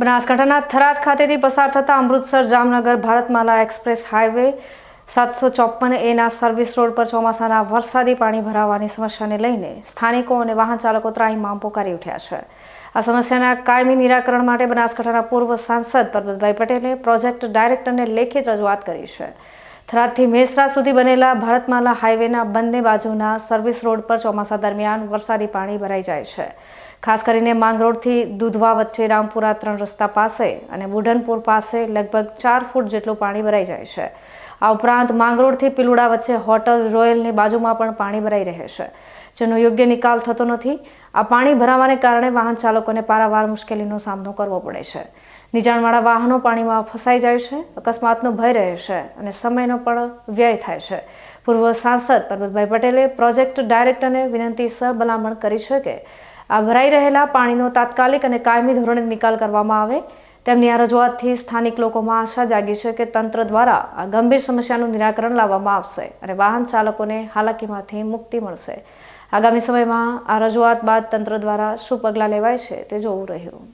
બનાસકાંઠાના થરાદ ખાતેથી પસાર થતા અમૃતસર જામનગર ભારતમાલા એક્સપ્રેસ હાઈવે સાતસો ચોપન એના સર્વિસ રોડ પર ચોમાસાના વરસાદી પાણી ભરાવાની સમસ્યાને લઈને સ્થાનિકો અને વાહન ચાલકો ત્રાહીમામ પોકારી ઉઠ્યા છે. આ સમસ્યાના કાયમી નિરાકરણ માટે બનાસકાંઠાના પૂર્વ સાંસદ પરબતભાઈ પટેલે પ્રોજેક્ટ ડાયરેક્ટરને લેખિત રજૂઆત કરી છે. થરાદથી મેસરા સુધી બનેલા ભારતમાલા હાઈવેના બંને બાજુના સર્વિસ રોડ પર ચોમાસા દરમિયાન વરસાદી પાણી ભરાઈ જાય છે. ખાસ કરીને માંગરોળથી દૂધવા વચ્ચે રામપુરા ત્રણ રસ્તા પાસે અને બુઢનપુર પાસે લગભગ ચાર ફૂટ જેટલું પાણી ભરાઈ જાય છે. આ ઉપરાંત માંગરોળથી પિલુડા વચ્ચે હોટલ રોયલની બાજુમાં પણ પાણી ભરાઈ રહે છે. જેનો યોગ્ય નિકાલ થતો નથી. આ પાણી ભરાવાને કારણે વાહન ચાલકોને પારાવાર મુશ્કેલીનો સામનો કરવો પડે છે. નીચાણવાળા વાહનો પાણીમાં ફસાઈ જાય છે, અકસ્માતનો ભય રહે છે અને સમયનો પણ વ્યય થાય છે. પૂર્વ સાંસદ પરબતભાઈ પટેલે પ્રોજેક્ટ ડાયરેક્ટરને વિનંતી સહ ભલામણ કરી છે કે આ ભરાઈ રહેલા પાણીનો તાત્કાલિક અને કાયમી ધોરણે નિકાલ કરવામાં આવે. તેમની આ રજૂઆતથી સ્થાનિક લોકોમાં આશા જાગી છે કે તંત્ર દ્વારા આ ગંભીર સમસ્યાનું નિરાકરણ લાવવામાં આવશે અને વાહન ચાલકોને હાલાકીમાંથી મુક્તિ મળશે. આગામી સમયમાં આ રજૂઆત બાદ તંત્ર દ્વારા શું પગલાં લેવાય છે તે જોવું રહ્યું.